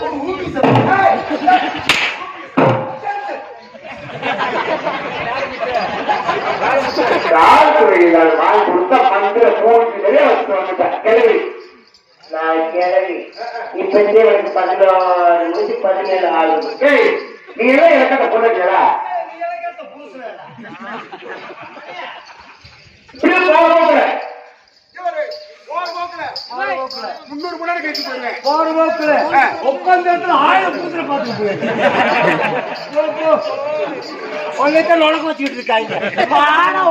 ஒரு ஊட்டி வாய் கொடுத்த மந்திர மூன்றிலே வச்சு வந்துட்டேன் கிளவி. நான் கிளவி. இப்பதே எனக்கு பதினாறு முடிச்சு பதினேழு ஏய் நீ எல்லாம் இலக்கத்தை இடத்துல ஆயிரம் பூத்துல பார்த்து போயிருக்கேன் உனக்கு வச்சுக்கிட்டு இருக்காங்க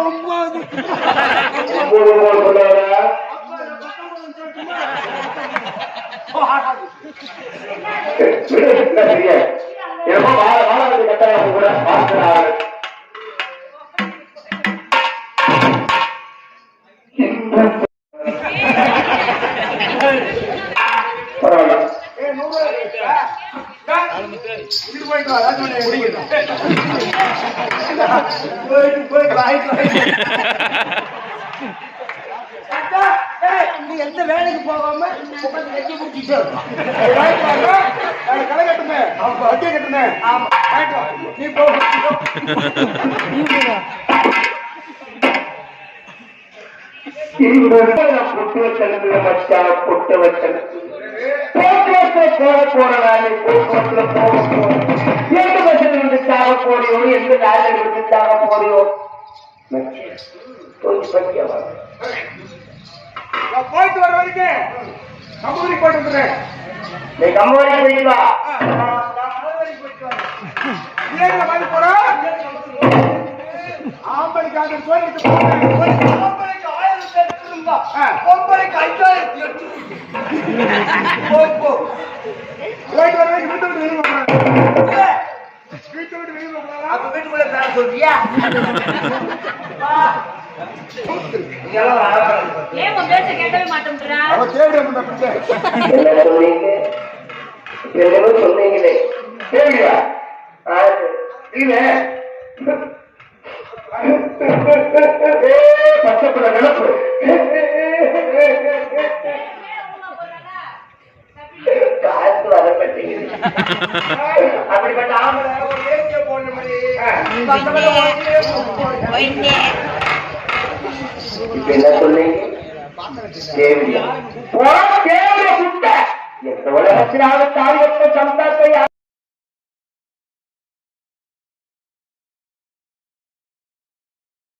ஒன்பது என்னமோ வாழ வாழ கட்டாயம் கூட பார்க்கிறார்கள் எந்த வேலைக்கு போகாம உட்காந்து நெஞ்சு முடிச்சுட்டு களை கட்டுமே வட்டியை கட்டுமே நீ போ புட்டு வச்சனத்துல மச்சா புட்டு வச்சன போக்குவரத்துல போக போற போக்குவரத்துல போக போற எந்த பஸ்ஸில் இருந்து சாக போறியோ எந்த லாரியில் இருந்து சாக போறியோ போயிட்டு வர வரைக்கும் நீ போயிட்டு வா. ஆம்பளைக்காக ஆம்பளைக்கு இருந்தா ஆ. எட்டு போயிட்டு வர வீட்டை விட்டு வெளியே வீட்டை விட்டு வெளியே அப்ப வீட்டுக்குள்ள பேர சொல்றியா சொன்னீங்களே தேவையா இல்ல பச்சைப்பட நினப்பு காசு வர அப்படிப்பட்ட ஆம்பளை ஒரு ஏசிய இப்ப என்ன சொன்னீங்க தேவையா தேவையா சுட்ட எந்த சந்தா